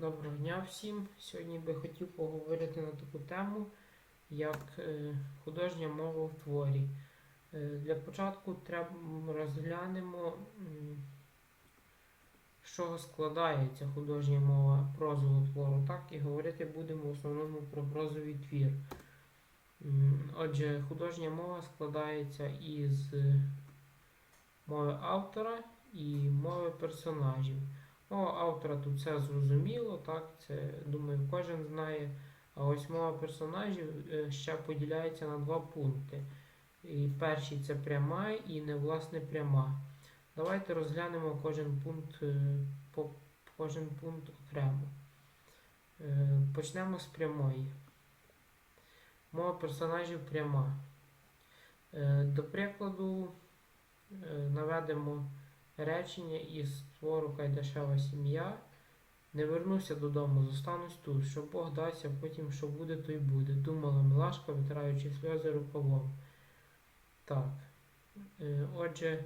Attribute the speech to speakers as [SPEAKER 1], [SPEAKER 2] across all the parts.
[SPEAKER 1] Доброго дня всім. Сьогодні би хотів поговорити на таку тему, як е, художня мова в творі. Е, Для початку треба розглянемо, з чого складається художня мова прозового твору. Так, і говорити будемо в основному про прозовий твір. Отже, художня мова складається із мови автора і мови персонажів. Мова автора тут все зрозуміло, так, це, думаю, кожен знає. А ось мова персонажів е, ще поділяється на два пункти. І перший це пряма і невласне пряма. Давайте розглянемо кожен пункт, е, по, кожен пункт окремо. Е, Почнемо з прямої. Мова персонажів пряма. До прикладу, наведемо речення із твору Кайдашева сім'я. Не вернуся додому, зостанусь тут, що Бог дасть, а потім що буде, то й буде. Думала Милашка, витираючи сльози рукавом. Так. Е, Отже,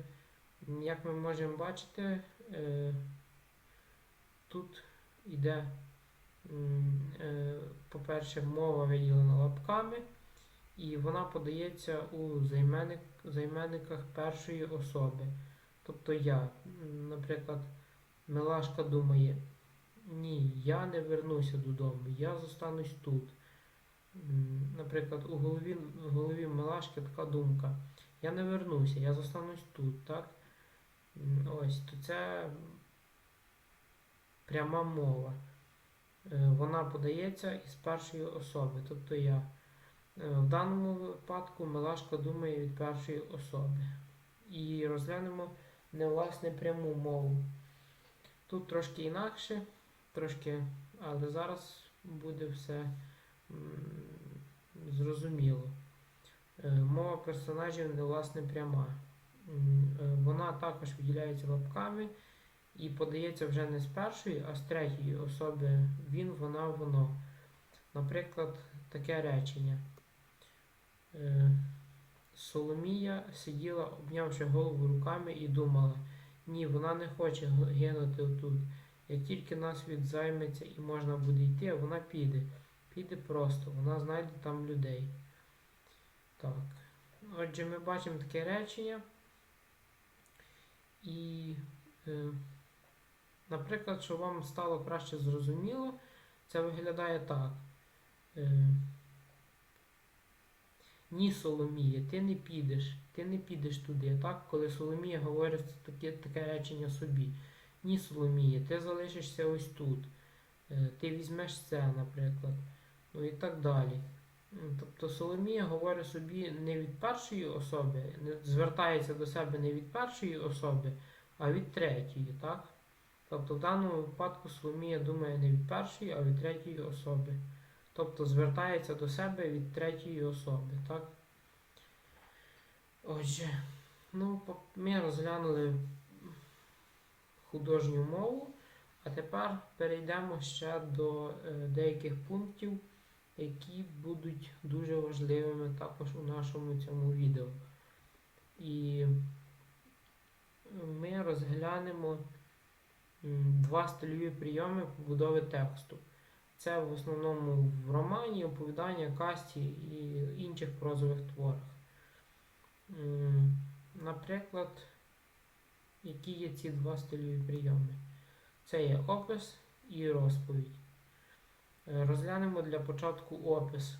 [SPEAKER 1] як ми можемо бачити, е, тут йде, е, по-перше, мова виділена лапками, і вона подається у займенник, займенниках першої особи. Тобто я, наприклад, Милашка думає, ні, я не вернуся додому, я зостанусь тут. Наприклад, у голові, в голові Милашки така думка. Я не вернуся, я зостанусь тут, так? Ось, то це пряма мова. Е, Вона подається із першої особи, тобто я. Е, В даному випадку Милашка думає від першої особи. І розглянемо не власне пряму мову. Тут трошки інакше, трошки, але зараз буде все зрозуміло. Е, Мова персонажів не власне пряма. Е, Вона також виділяється лапками і подається вже не з першої, а з третьої особи він, вона, воно. Наприклад, таке речення. Соломія сиділа, обнявши голову руками, і думала: ні, вона не хоче гинути отут. Як тільки нас відзайметься і можна буде йти, вона піде. Піде просто, вона знайде там людей. Так. Отже, ми бачимо таке речення. І, е, наприклад, щоб вам стало краще зрозуміло, це виглядає так. Е, ні, Соломія, ти не підеш, ти не підеш туди, так? Коли Соломія говорить таке, таке речення собі. Ні, Соломія, ти залишишся ось тут. Е, Ти візьмеш це, наприклад. Ну і так далі. Тобто Соломія говорить собі не від першої особи, звертається до себе не від першої особи, а від третьої, так? Тобто в даному випадку Соломія думає не від першої, а від третьої особи. Тобто звертається до себе від третьої особи, так? Отже, ну, ми розглянули художню мову, а тепер перейдемо ще до е, деяких пунктів, які будуть дуже важливими також у нашому цьому відео. І ми розглянемо два стильові прийоми побудови тексту. Це в основному в романі, оповідання, касті і інших прозових творах. Наприклад, які є ці два стильові прийоми? Це є опис і розповідь. Е, Розглянемо для початку опис.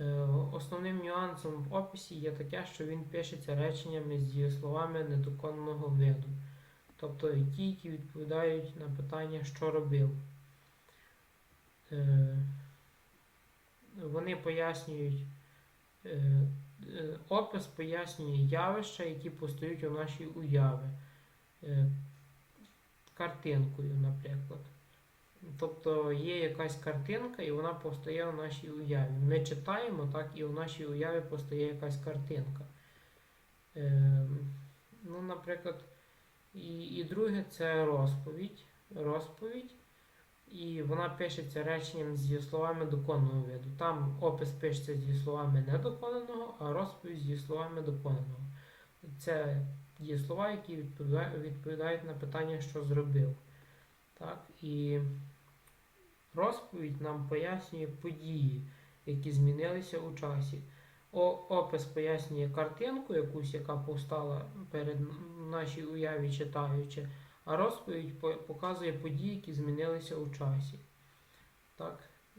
[SPEAKER 1] Е, Основним нюансом в описі є таке, що він пишеться реченнями з дієсловами недоконного виду тобто ті, які відповідають на питання, що робив. Е, Вони пояснюють, е, е, опис пояснює явища, які постають у нашій уяві. Е, Картинкою, наприклад. Тобто є якась картинка, і вона постає у нашій уяві. Ми читаємо, так, і у нашій уяві постає якась картинка. Ну, наприклад, і, і друге це розповідь. Розповідь. І вона пишеться реченням з дієсловами доконного виду. Там опис пишеться з дієсловами недоконаного, а розповідь з дієсловами доконаного. Це дієслова, які відповідають на питання, що зробив. Так? І розповідь нам пояснює події, які змінилися у часі. Опис пояснює картинку якусь, яка повстала перед нашій уяві читаючи, а розповідь показує події, які змінилися у часі. Так?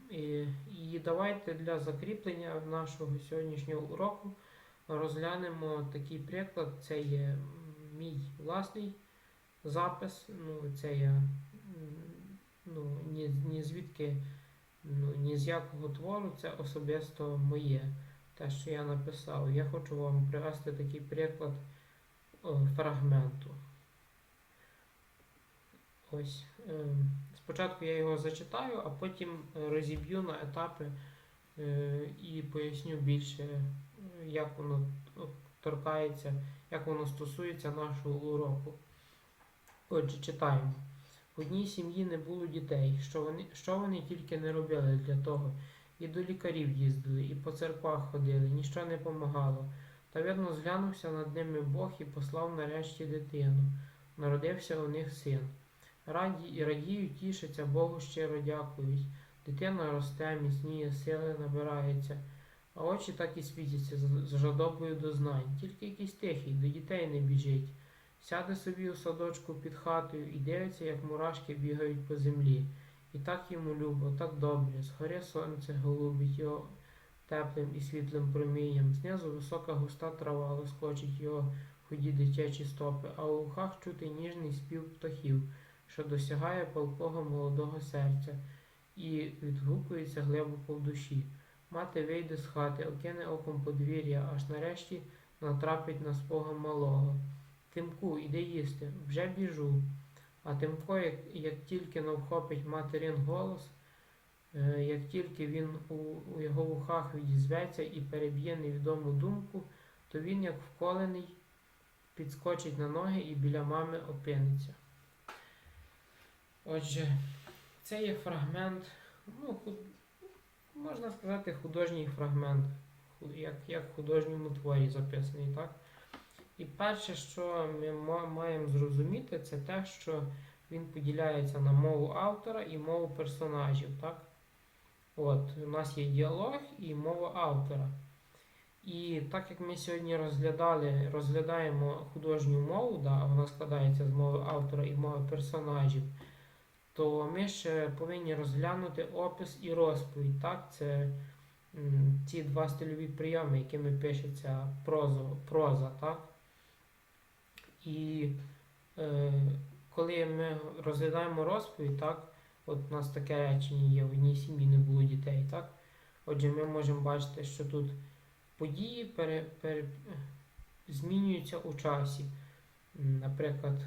[SPEAKER 1] І, і давайте для закріплення нашого сьогоднішнього уроку розглянемо такий приклад. Це є мій власний запис. Ну, це м, ну, ні, ні звідки, ну, ні з якого твору, це особисто моє. Те, що я написав. Я хочу вам привести такий приклад фрагменту. Ось. Е, спочатку я його зачитаю, а потім е, розіб'ю на етапи е, і поясню більше, е, як воно торкається, як воно стосується нашого уроку. Отже, читаємо. В одній сім'ї не було дітей. Що вони, що вони тільки не робили для того? І до лікарів їздили, і по церквах ходили, ніщо не помагало. Та видно, зглянувся над ними Бог і послав нарешті дитину. Народився у них син. Раді і радіють, тішаться, Богу щиро дякують. Дитина росте, міцніє, сили набирається, а очі так і світяться з жадобою до знань. Тільки якийсь тихий, до дітей не біжить. Сяде собі у садочку під хатою і дивиться, як мурашки бігають по землі. І так йому любо, так добре. Згоря сонце голубить його теплим і світлим промінням. Знизу висока густа трава лоскочить його худі дитячі стопи, а у вухах чути ніжний спів птахів, що досягає палкого молодого серця і відгукується глибоко в душі. Мати вийде з хати, окине оком подвір'я, аж нарешті натрапить на свого малого. Тимку, іди їсти, вже біжу. А Тимко, як, як тільки навхопить материн голос, е, як тільки він у, у його вухах відізветься і переб'є невідому думку, то він, як вколений, підскочить на ноги і біля мами опиниться. Отже, це є фрагмент, ну, можна сказати, художній фрагмент, як, як в художньому творі записаний, так? І перше, що ми маємо зрозуміти, це те, що він поділяється на мову автора і мову персонажів. Так? От, у нас є діалог і мова автора. І так як ми сьогодні розглядали, розглядаємо художню мову, да, вона складається з мови автора і мови персонажів, то ми ще повинні розглянути опис і розповідь. Так? Це ці два стильові прийоми, якими пишеться прозо, проза. Так? І е, коли ми розглядаємо розповідь, так, от у нас таке речення є, в одній сім'ї не було дітей, так? Отже, ми можемо бачити, що тут події пере, пере, змінюються у часі. Наприклад,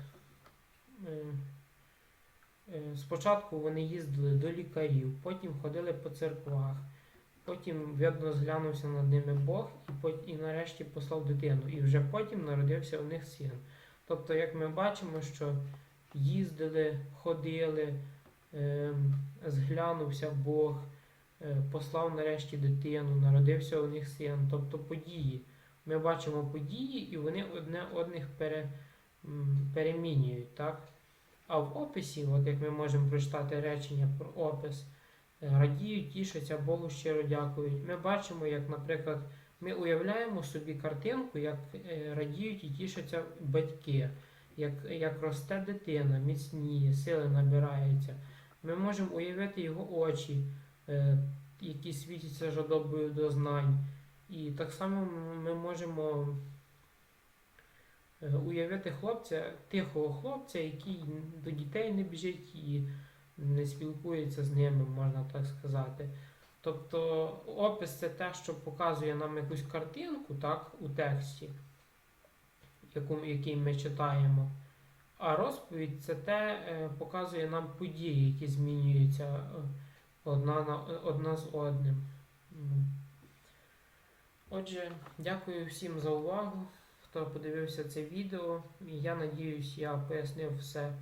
[SPEAKER 1] е, е, спочатку вони їздили до лікарів, потім ходили по церквах, потім видно зглянувся над ними Бог і, пот- і нарешті послав дитину. І вже потім народився у них син. Тобто, як ми бачимо, що їздили, ходили, ем, зглянувся Бог, е, послав нарешті дитину, народився у них син. Тобто події. Ми бачимо події і вони одне одних пере, перемінюють. Так? А в описі, от як ми можемо прочитати речення про опис, е, радіють, тішаться, Богу щиро дякують. Ми бачимо, як, наприклад, ми уявляємо собі картинку, як е, радіють і тішаться батьки, як, як росте дитина, міцніє, сили набирається. Ми можемо уявити його очі, е, які світяться жадобою до знань. І так само ми можемо е, уявити хлопця, тихого хлопця, який до дітей не біжить і не спілкується з ними, можна так сказати. Тобто опис це те, що показує нам якусь картинку так, у тексті, яку, який ми читаємо. А розповідь це те, е, показує нам події, які змінюються е, одна, на, одна з одним. Отже, дякую всім за увагу, хто подивився це відео. Я надіюсь, я пояснив все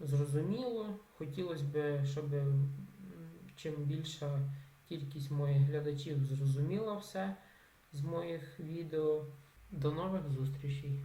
[SPEAKER 1] зрозуміло. Хотілося б, щоб чим більша кількість моїх глядачів зрозуміла все з моїх відео. До нових зустрічей!